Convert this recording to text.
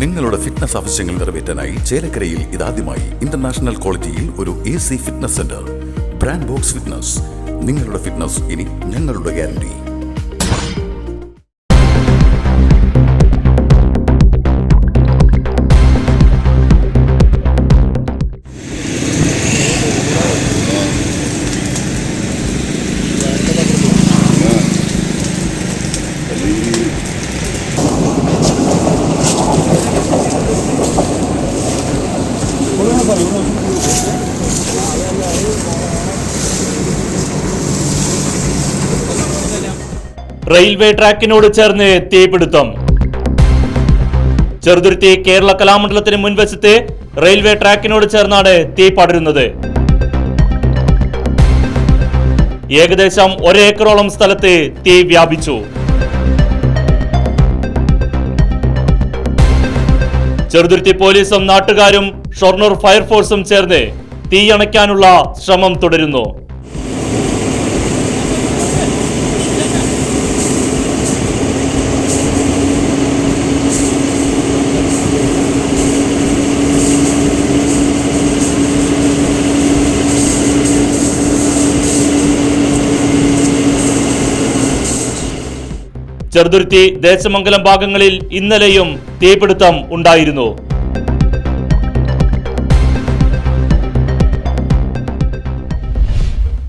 നിങ്ങളുടെ ഫിറ്റ്നസ് ആവശ്യങ്ങൾ നിറവേറ്റാനായി ചേലക്കരയിൽ ഇതാദ്യമായി ഇന്റർനാഷണൽ ക്വാളിറ്റിയിൽ ഒരു A C fitness centre brand box fitness നിങ്ങളുടെ ഫിറ്റ്നസ് ഇനി ഞങ്ങളുടെ ഗ്യാരണ്ടി റെയിൽവേ ട്രാക്കിനോട് ചേർന്ന് തീപിടുത്തം. ചെറുതുരുത്തി കേരള കലാമണ്ഡലത്തിന് മുൻവശത്ത് റെയിൽവേ ട്രാക്കിനോട് ചേർന്നാണ് തീ പടരുന്നത്. ഏകദേശം ഒരേക്കറോളം സ്ഥലത്ത് തീ വ്യാപിച്ചു. ചെറുതുരുത്തി പോലീസും നാട്ടുകാരും ഷൊർണൂർ ഫയർഫോഴ്സും ചേർന്ന് തീയണയ്ക്കാനുള്ള ശ്രമം തുടരുന്നു. ചെറുതുരുത്തി ദേശമംഗലം ഭാഗങ്ങളിൽ ഇന്നലെയും തീപിടുത്തം ഉണ്ടായിരുന്നു.